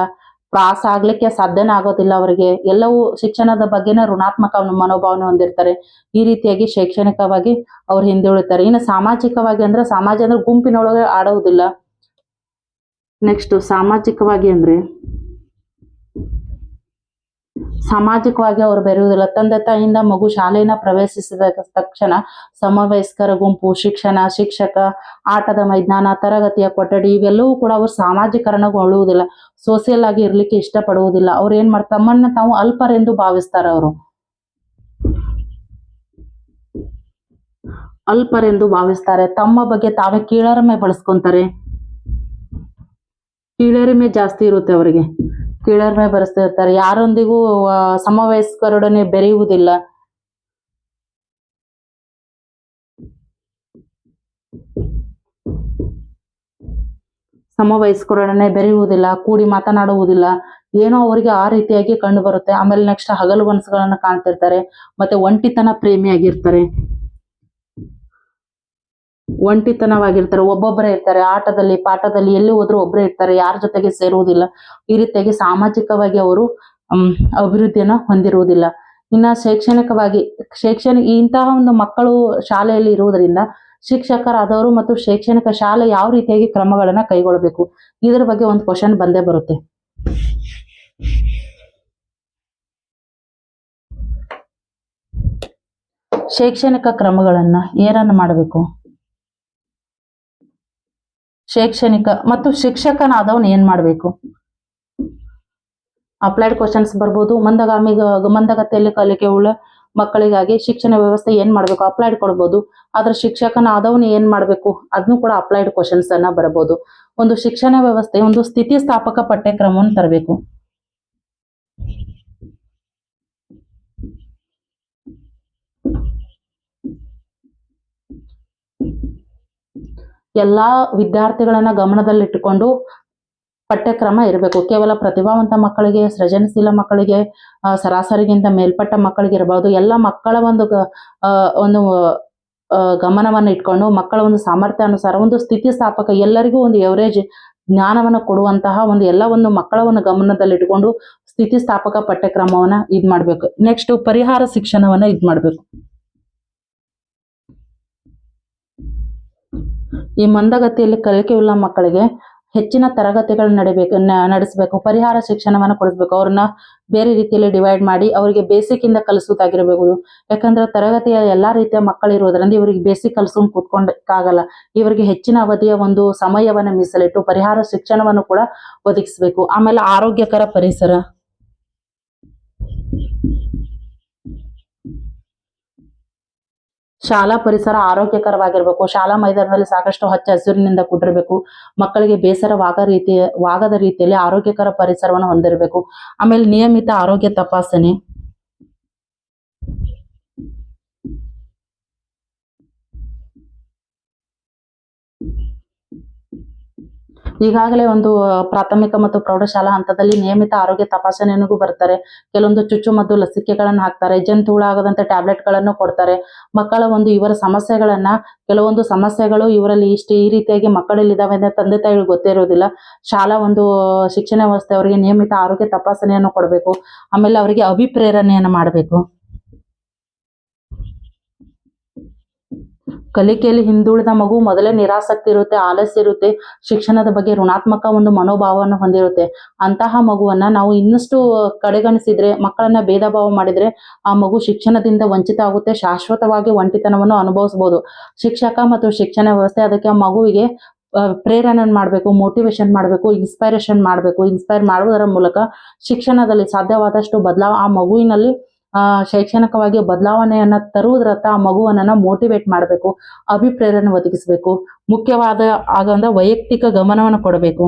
ಪಾಸ್ ಆಗ್ಲಿಕ್ಕೆ ಸಾಧ್ಯನೇ ಆಗೋದಿಲ್ಲ ಅವರಿಗೆ. ಎಲ್ಲವೂ ಶಿಕ್ಷಣದ ಬಗ್ಗೆನೇ ಋಣಾತ್ಮಕ ಮನೋಭಾವನೆ ಹೊಂದಿರ್ತಾರೆ. ಈ ರೀತಿಯಾಗಿ ಶೈಕ್ಷಣಿಕವಾಗಿ ಅವ್ರು ಹಿಂದುಳಿತಾರೆ. ಇನ್ನು ಸಾಮಾಜಿಕವಾಗಿ ಅಂದ್ರೆ ಸಮಾಜ ಅಂದ್ರೆ ಗುಂಪಿನೊಳಗೆ ಆಡೋದಿಲ್ಲ. ನೆಕ್ಸ್ಟ್ ಸಾಮಾಜಿಕವಾಗಿ ಅಂದ್ರೆ ಸಾಮಾಜಿಕವಾಗಿ ಅವರು ಬೆರೆಯುವುದಿಲ್ಲ. ತಂದೆ ತಾಯಿಯಿಂದ ಮಗು ಶಾಲೆಯನ್ನ ಪ್ರವೇಶಿಸಿದ ತಕ್ಷಣ ಸಮವಯಸ್ಕರ ಗುಂಪು, ಶಿಕ್ಷಣ, ಶಿಕ್ಷಕ, ಆಟದ ಮೈದಾನ, ತರಗತಿಯ ಕೊಠಡಿ ಇವೆಲ್ಲವೂ ಕೂಡ ಅವರು ಸಾಮಾಜಿಕರಣಗೊಳ್ಳುವುದಿಲ್ಲ ಸೋಷಿಯಲ್ ಆಗಿ ಇರ್ಲಿಕ್ಕೆ ಇಷ್ಟಪಡುವುದಿಲ್ಲ. ಅವ್ರು ಏನ್ ಮಾಡ್ತಾರೆ? ತಮ್ಮನ್ನ ತಾವು ಅಲ್ಪರೆಂದು ಭಾವಿಸ್ತಾರೆ ಅವರು. ಅಲ್ಪರೆಂದು ಭಾವಿಸ್ತಾರೆ. ತಮ್ಮ ಬಗ್ಗೆ ತಾವೇ ಕೀಳರಿಮೆ ಬಳಸ್ಕೊಂತಾರೆ. ಕೀಳರಿಮೆ ಜಾಸ್ತಿ ಇರುತ್ತೆ ಅವರಿಗೆ. ಕೀಳರಿಮೆ ಬರೆಸ್ತಾ ಇರ್ತಾರೆ. ಯಾರೊಂದಿಗೂ ಸಮವಯಸ್ಕರೊಡನೆ ಬೆರೆಯುವುದಿಲ್ಲ. ಸಮವಯಸ್ಕರೊಡನೆ ಬೆರೆಯುವುದಿಲ್ಲ, ಕೂಡಿ ಮಾತನಾಡುವುದಿಲ್ಲ. ಏನೋ ಅವರಿಗೆ ಆ ರೀತಿಯಾಗಿ ಕಂಡು ಬರುತ್ತೆ. ಆಮೇಲೆ ನೆಕ್ಸ್ಟ್ ಹಗಲು ಕನಸುಗಳನ್ನ ಕಾಣ್ತಿರ್ತಾರೆ. ಮತ್ತೆ ಒಂಟಿತನ ಪ್ರೇಮಿಯಾಗಿರ್ತಾರೆ. ಒಂಟಿತನವಾಗಿರ್ತಾರೆ, ಒಬ್ಬೊಬ್ಬರೇ ಇರ್ತಾರೆ, ಆಟದಲ್ಲಿ, ಪಾಠದಲ್ಲಿ ಎಲ್ಲಿ ಹೋದ್ರು ಒಬ್ಬರೇ ಇರ್ತಾರೆ, ಯಾರ ಜೊತೆಗೆ ಸೇರುವುದಿಲ್ಲ. ಈ ರೀತಿಯಾಗಿ ಸಾಮಾಜಿಕವಾಗಿ ಅವರು ಅಭಿವೃದ್ಧಿಯನ್ನ ಹೊಂದಿರುವುದಿಲ್ಲ. ಇನ್ನ ಶೈಕ್ಷಣಿಕವಾಗಿ ಶೈಕ್ಷಣಿಕ ಇಂತಹ ಒಂದು ಮಕ್ಕಳು ಶಾಲೆಯಲ್ಲಿ ಇರುವುದರಿಂದ ಶಿಕ್ಷಕರಾದವರು ಮತ್ತು ಶೈಕ್ಷಣಿಕ ಶಾಲೆ ಯಾವ ರೀತಿಯಾಗಿ ಕ್ರಮಗಳನ್ನ ಕೈಗೊಳ್ಳಬೇಕು? ಇದರ ಬಗ್ಗೆ ಒಂದು ಕ್ವಶನ್ ಬಂದೇ ಬರುತ್ತೆ. ಶೈಕ್ಷಣಿಕ ಕ್ರಮಗಳನ್ನ ಏನನ್ನ ಮಾಡಬೇಕು? ಶೈಕ್ಷಣಿಕ ಮತ್ತು ಶಿಕ್ಷಕನಾದವನು ಏನ್ ಮಾಡಬೇಕು? ಅಪ್ಲೈಡ್ ಕ್ವಶನ್ಸ್ ಬರ್ಬೋದು, ಮಂದಗಾಮಿ, ಮಂದಗತಿಯಲ್ಲಿ ಕಲಿಕೆ ಉಳ್ಳ ಮಕ್ಕಳಿಗಾಗಿ ಶಿಕ್ಷಣ ವ್ಯವಸ್ಥೆ ಏನ್ ಮಾಡ್ಬೇಕು? ಅಪ್ಲೈಡ್ ಕೊಡ್ಬೋದು, ಆದ್ರೆ ಶಿಕ್ಷಕನಾದವನು ಏನ್ ಮಾಡ್ಬೇಕು? ಅದನ್ನು ಕೂಡ ಅಪ್ಲೈಡ್ ಕ್ವಶನ್ಸ್ ಅನ್ನ ಬರಬಹುದು ಒಂದು ಶಿಕ್ಷಣ ವ್ಯವಸ್ಥೆ, ಒಂದು ಸ್ಥಿತಿ ಸ್ಥಾಪಕ ಪಠ್ಯಕ್ರಮವನ್ನು ತರಬೇಕು. ಎಲ್ಲಾ ವಿದ್ಯಾರ್ಥಿಗಳನ್ನ ಗಮನದಲ್ಲಿಟ್ಟುಕೊಂಡು ಪಠ್ಯಕ್ರಮ ಇರಬೇಕು. ಕೇವಲ ಪ್ರತಿಭಾವಂತ ಮಕ್ಕಳಿಗೆ, ಸೃಜನಶೀಲ ಮಕ್ಕಳಿಗೆ ಸರಾಸರಿಗಿಂತ ಮೇಲ್ಪಟ್ಟ ಮಕ್ಕಳಿಗೆ ಇರಬಹುದು ಎಲ್ಲ ಮಕ್ಕಳ ಒಂದು ಒಂದು ಗಮನವನ್ನು ಇಟ್ಕೊಂಡು ಮಕ್ಕಳ ಒಂದು ಸಾಮರ್ಥ್ಯ ಅನುಸಾರ ಒಂದು ಸ್ಥಿತಿಸ್ಥಾಪಕ, ಎಲ್ಲರಿಗೂ ಒಂದು ಎವರೇಜ್ ಜ್ಞಾನವನ್ನು ಕೊಡುವಂತಹ ಒಂದು ಎಲ್ಲ ಒಂದು ಮಕ್ಕಳ ಒಂದು ಗಮನದಲ್ಲಿಟ್ಟುಕೊಂಡು ಸ್ಥಿತಿಸ್ಥಾಪಕ ಪಠ್ಯಕ್ರಮವನ್ನ ಇದ್ ಮಾಡ್ಬೇಕು ನೆಕ್ಸ್ಟ್ ಪರಿಹಾರ ಶಿಕ್ಷಣವನ್ನ ಇದ್ ಮಾಡ್ಬೇಕು ಈ ಮಂದಗತಿಯಲ್ಲಿ ಕಲಿಕೆಯುಳ್ಳ ಮಕ್ಕಳಿಗೆ ಹೆಚ್ಚಿನ ತರಗತಿಗಳು ನಡಿಬೇಕು ನಡೆಸಬೇಕು, ಪರಿಹಾರ ಶಿಕ್ಷಣವನ್ನು ಕೊಡಿಸ್ಬೇಕು. ಅವ್ರನ್ನ ಬೇರೆ ರೀತಿಯಲ್ಲಿ ಡಿವೈಡ್ ಮಾಡಿ ಅವರಿಗೆ ಬೇಸಿಕ್ ಇಂದ ಕಲಿಸುವುದಾಗಿರಬಹುದು ಯಾಕಂದ್ರೆ ತರಗತಿಯ ಎಲ್ಲಾ ರೀತಿಯ ಮಕ್ಕಳು ಇರೋದ್ರಿಂದ ಇವರಿಗೆ ಬೇಸಿಕ್ ಕಲಿಸ್ಕೊಂಡು ಕೂತ್ಕೊಂಡಕ್ಕಾಗಲ್ಲ. ಇವರಿಗೆ ಹೆಚ್ಚಿನ ಅವಧಿಯ ಒಂದು ಸಮಯವನ್ನು ಮೀಸಲಿಟ್ಟು ಪರಿಹಾರ ಶಿಕ್ಷಣವನ್ನು ಕೂಡ ಒದಗಿಸಬೇಕು. ಆಮೇಲೆ ಆರೋಗ್ಯಕರ ಪರಿಸರ. ಶಾಲಾ ಪರಿಸರ ಆರೋಗ್ಯಕರವಾಗಿರಬೇಕು. ಶಾಲಾ ಮೈದಾನದಲ್ಲಿ ಸಾಕಷ್ಟು ಹಚ್ಚ ಹಸಿರಿನಿಂದ ಕೂಡಿರಬೇಕು. ಮಕ್ಕಳಿಗೆ ಬೇಸರವಾಗ ರೀತಿಯ, ವಾಗದ ರೀತಿಯಲ್ಲಿ ಆರೋಗ್ಯಕರ ಪರಿಸರವನ್ನು ಹೊಂದಿರಬೇಕು. ಆಮೇಲೆ ನಿಯಮಿತ ಆರೋಗ್ಯ ತಪಾಸಣೆ. ಈಗಾಗಲೇ ಒಂದು ಪ್ರಾಥಮಿಕ ಮತ್ತು ಪ್ರೌಢಶಾಲಾ ಹಂತದಲ್ಲಿ ನಿಯಮಿತ ಆರೋಗ್ಯ ತಪಾಸಣೆಗೂ ಬರ್ತಾರೆ ಕೆಲವೊಂದು ಚುಚ್ಚು ಮದ್ದು ಲಸಿಕೆಗಳನ್ನು ಹಾಕ್ತಾರೆ ಜಂತು ಹುಳ ಆಗದಂತೆ ಟ್ಯಾಬ್ಲೆಟ್ಗಳನ್ನು ಕೊಡ್ತಾರೆ. ಮಕ್ಕಳ ಒಂದು ಇವರ ಸಮಸ್ಯೆಗಳನ್ನ, ಕೆಲವೊಂದು ಸಮಸ್ಯೆಗಳು ಇವರಲ್ಲಿ ಇಷ್ಟು ಈ ರೀತಿಯಾಗಿ ಮಕ್ಕಳಲ್ಲಿ ಇದಾವೆ ಅಂತ ತಂದೆ ತಾಯಿಗಳು ಗೊತ್ತೇ ಇರೋದಿಲ್ಲ ಶಾಲಾ ಒಂದು ಶಿಕ್ಷಣ ವ್ಯವಸ್ಥೆ ಅವರಿಗೆ ನಿಯಮಿತ ಆರೋಗ್ಯ ತಪಾಸಣೆಯನ್ನು ಕೊಡಬೇಕು. ಆಮೇಲೆ ಅವರಿಗೆ ಅಭಿಪ್ರೇರಣೆಯನ್ನು ಮಾಡಬೇಕು. ಕಲಿಕೆಯಲ್ಲಿ ಹಿಂದುಳಿದ ಮಗು ಮೊದಲೇ ನಿರಾಸಕ್ತಿ ಇರುತ್ತೆ, ಆಲಸ್ಯ ಇರುತ್ತೆ, ಶಿಕ್ಷಣದ ಬಗ್ಗೆ ಋಣಾತ್ಮಕ ಒಂದು ಮನೋಭಾವವನ್ನು ಹೊಂದಿರುತ್ತೆ. ಅಂತಹ ಮಗುವನ್ನ ನಾವು ಇನ್ನಷ್ಟು ಕಡೆಗಣಿಸಿದ್ರೆ, ಮಕ್ಕಳನ್ನ ಭೇದ ಭಾವ ಮಾಡಿದ್ರೆ ಆ ಮಗು ಶಿಕ್ಷಣದಿಂದ ವಂಚಿತ ಆಗುತ್ತೆ, ಶಾಶ್ವತವಾಗಿ ಒಂಟಿತನವನ್ನು ಅನುಭವಿಸಬಹುದು ಶಿಕ್ಷಕ ಮತ್ತು ಶಿಕ್ಷಣ ವ್ಯವಸ್ಥೆ, ಅದಕ್ಕೆ ಆ ಮಗುವಿಗೆ ಪ್ರೇರಣೆ ಮಾಡಬೇಕು, ಮೋಟಿವೇಶನ್ ಮಾಡಬೇಕು, ಇನ್ಸ್ಪೈರೇಷನ್ ಮಾಡಬೇಕು. ಇನ್ಸ್ಪೈರ್ ಮಾಡುವುದರ ಮೂಲಕ ಶಿಕ್ಷಣದಲ್ಲಿ ಸಾಧ್ಯವಾದಷ್ಟು ಬದಲಾವ ಆ ಮಗುವಿನಲ್ಲಿ ಶೈಕ್ಷಣಿಕವಾಗಿ ಬದಲಾವಣೆಯನ್ನ ತರುವುದರತ್ತ ಆ ಮಗುವನ್ನ ಮೋಟಿವೇಟ್ ಮಾಡಬೇಕು, ಅಭಿಪ್ರೇರಣೆ ಒದಗಿಸಬೇಕು, ಮುಖ್ಯವಾದ ಆಗಂದ ವೈಯಕ್ತಿಕ ಗಮನವನ್ನು ಕೊಡಬೇಕು.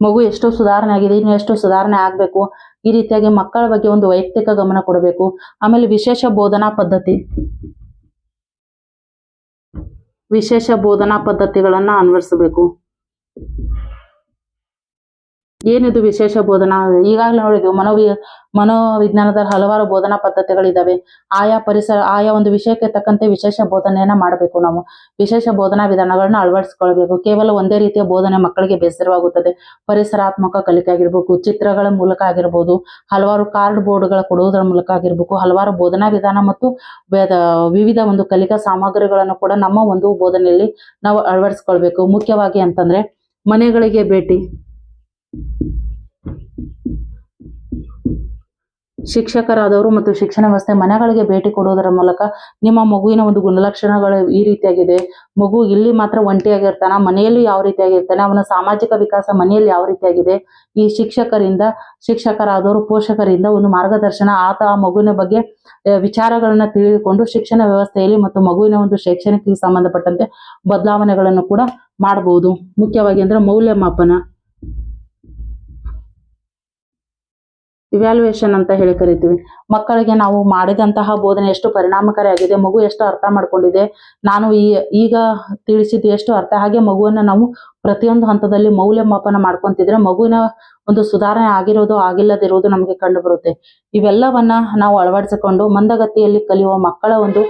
ಮಗು ಎಷ್ಟು ಸುಧಾರಣೆ ಆಗಿದೆ, ಇನ್ನು ಎಷ್ಟು ಸುಧಾರಣೆ ಆಗ್ಬೇಕು. ಈ ರೀತಿಯಾಗಿ ಮಕ್ಕಳ ಬಗ್ಗೆ ಒಂದು ವೈಯಕ್ತಿಕ ಗಮನ ಕೊಡಬೇಕು. ಆಮೇಲೆ ವಿಶೇಷ ಬೋಧನಾ ಪದ್ಧತಿ. ವಿಶೇಷ ಬೋಧನಾ ಪದ್ಧತಿಗಳನ್ನ ಅನ್ವರ್ಸಬೇಕು. ಏನಿದು ವಿಶೇಷ ಬೋಧನಾ? ಈಗಾಗಲೇ ನೋಡಿದ್ವಿ, ಮನೋವಿ, ಮನೋವಿಜ್ಞಾನದ ಹಲವಾರು ಬೋಧನಾ ಪದ್ಧತಿಗಳಿದಾವೆ. ಆಯಾ ಪರಿಸರ, ಆಯಾ ಒಂದು ವಿಷಯಕ್ಕೆ ತಕ್ಕಂತೆ ವಿಶೇಷ ಬೋಧನೆಯನ್ನ ಮಾಡಬೇಕು ನಾವು. ವಿಶೇಷ ಬೋಧನಾ ವಿಧಾನಗಳನ್ನ ಅಳವಡಿಸಿಕೊಳ್ಬೇಕು. ಕೇವಲ ಒಂದೇ ರೀತಿಯ ಬೋಧನೆ ಮಕ್ಕಳಿಗೆ ಬೇಸರವಾಗುತ್ತದೆ. ಪರಿಸರಾತ್ಮಕ ಕಲಿಕೆ ಆಗಿರ್ಬೇಕು ಚಿತ್ರಗಳ ಮೂಲಕ ಆಗಿರ್ಬೋದು, ಹಲವಾರು ಕಾರ್ಡ್ ಬೋರ್ಡ್ಗಳ ಕೊಡುವುದರ ಮೂಲಕ ಆಗಿರ್ಬೇಕು, ಹಲವಾರು ಬೋಧನಾ ವಿಧಾನ ಮತ್ತು ವಿವಿಧ ಒಂದು ಕಲಿಕಾ ಸಾಮಗ್ರಿಗಳನ್ನು ಕೂಡ ನಮ್ಮ ಒಂದು ಬೋಧನೆಯಲ್ಲಿ ನಾವು ಅಳವಡಿಸ್ಕೊಳ್ಬೇಕು. ಮುಖ್ಯವಾಗಿ ಅಂತಂದ್ರೆ ಮನೆಗಳಿಗೆ ಭೇಟಿ. ಶಿಕ್ಷಕರಾದವರು ಮತ್ತು ಶಿಕ್ಷಣ ವ್ಯವಸ್ಥೆ ಮನೆಗಳಿಗೆ ಭೇಟಿ ಕೊಡುವುದರ ಮೂಲಕ ನಿಮ್ಮ ಮಗುವಿನ ಒಂದು ಗುಣಲಕ್ಷಣಗಳು ಈ ರೀತಿಯಾಗಿದೆ. ಮಗು ಇಲ್ಲಿ ಮಾತ್ರ ಒಂಟಿಯಾಗಿರ್ತಾನ, ಮನೆಯಲ್ಲಿ ಯಾವ ರೀತಿಯಾಗಿರ್ತಾನೆ, ಅವನ ಸಾಮಾಜಿಕ ವಿಕಾಸ ಮನೆಯಲ್ಲಿ ಯಾವ ರೀತಿಯಾಗಿದೆ. ಈ ಶಿಕ್ಷಕರಿಂದ, ಶಿಕ್ಷಕರಾದವರು, ಪೋಷಕರಿಂದ ಒಂದು ಮಾರ್ಗದರ್ಶನ, ಆತ ಆ ಮಗುವಿನ ಬಗ್ಗೆ ವಿಚಾರಗಳನ್ನ ತಿಳಿದುಕೊಂಡು ಶಿಕ್ಷಣ ವ್ಯವಸ್ಥೆಯಲ್ಲಿ ಮತ್ತು ಮಗುವಿನ ಒಂದು ಶೈಕ್ಷಣಿಕ ಸಂಬಂಧಪಟ್ಟಂತೆ ಬದಲಾವಣೆಗಳನ್ನು ಕೂಡ ಮಾಡಬಹುದು. ಮುಖ್ಯವಾಗಿ ಅಂದ್ರೆ ಮೌಲ್ಯಮಾಪನ. ಇವ್ಯಾಲ್ಯೂಯೇಷನ್ ಅಂತ ಹೇಳಿ ಕರಿತೀವಿ. ಮಕ್ಕಳಿಗೆ ನಾವು ಮಾಡಿದಂತಹ ಬೋಧನೆ ಎಷ್ಟು ಪರಿಣಾಮಕಾರಿ ಆಗಿದೆ, ಮಗು ಎಷ್ಟು ಅರ್ಥ ಮಾಡ್ಕೊಂಡಿದೆ, ನಾನು ಈ, ಈಗ ತಿಳಿಸಿದ್ದು ಎಷ್ಟು ಅರ್ಥ, ಹಾಗೆ ಮಗುವನ್ನ ನಾವು ಪ್ರತಿಯೊಂದು ಹಂತದಲ್ಲಿ ಮೌಲ್ಯಮಾಪನ ಮಾಡ್ಕೊತಿದ್ರೆ ಮಗುವಿನ ಒಂದು ಸುಧಾರಣೆ ಆಗಿರೋದು, ಆಗಿಲ್ಲದಿರೋದು ನಮಗೆ ಕಂಡು ಬರುತ್ತೆ ಇವೆಲ್ಲವನ್ನ ನಾವು ಅಳವಡಿಸಿಕೊಂಡು ಮಂದಗತಿಯಲ್ಲಿ ಕಲಿಯುವ ಮಕ್ಕಳ ಒಂದು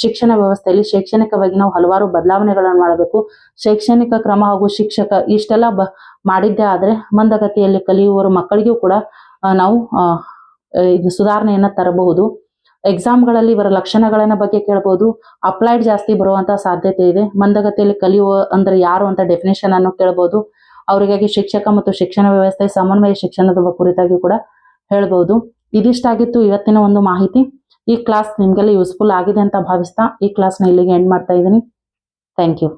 ಶಿಕ್ಷಣ ವ್ಯವಸ್ಥೆಯಲ್ಲಿ ಶೈಕ್ಷಣಿಕವಾಗಿ ನಾವು ಹಲವಾರು ಬದಲಾವಣೆಗಳನ್ನು ಮಾಡಬೇಕು. ಶೈಕ್ಷಣಿಕ ಕ್ರಮ ಹಾಗೂ ಶಿಕ್ಷಕ ಇಷ್ಟೆಲ್ಲ ಬ, ಮಾಡಿದ್ದೇ ಆದ್ರೆ ಮಂದಗತಿಯಲ್ಲಿ ಕಲಿಯುವವರು ಮಕ್ಕಳಿಗೂ ಕೂಡ ನಾವು ಇದು ಸುಧಾರಣೆಯನ್ನು ತರಬಹುದು. ಎಕ್ಸಾಮ್ಗಳಲ್ಲಿ ಇವರ ಲಕ್ಷಣಗಳನ್ನ ಬಗ್ಗೆ ಕೇಳಬಹುದು ಅಪ್ಲೈಡ್ ಜಾಸ್ತಿ ಬರುವಂತಹ ಸಾಧ್ಯತೆ ಇದೆ. ಮಂದಗತಿಯಲ್ಲಿ ಕಲಿಯುವ ಅಂದ್ರೆ ಯಾರು ಅಂತ ಡೆಫಿನೇಷನ್ ಅನ್ನು ಕೇಳಬಹುದು ಅವರಿಗಾಗಿ ಶಿಕ್ಷಕ ಮತ್ತು ಶಿಕ್ಷಣ ವ್ಯವಸ್ಥೆ, ಸಮನ್ವಯ ಶಿಕ್ಷಣದ ಕುರಿತಾಗಿ ಕೂಡ ಹೇಳಬಹುದು ಇದಿಷ್ಟಾಗಿತ್ತು ಇವತ್ತಿನ ಒಂದು ಮಾಹಿತಿ. ಈ ಕ್ಲಾಸ್ ನಿಮ್ಗೆಲ್ಲ ಯೂಸ್ಫುಲ್ ಆಗಿದೆ ಅಂತ ಭಾವಿಸ್ತಾ ಈ ಕ್ಲಾಸ್ನ ಇಲ್ಲಿಗೆ ಎಂಡ್ ಮಾಡ್ತಾ ಇದ್ದೀನಿ. Thank you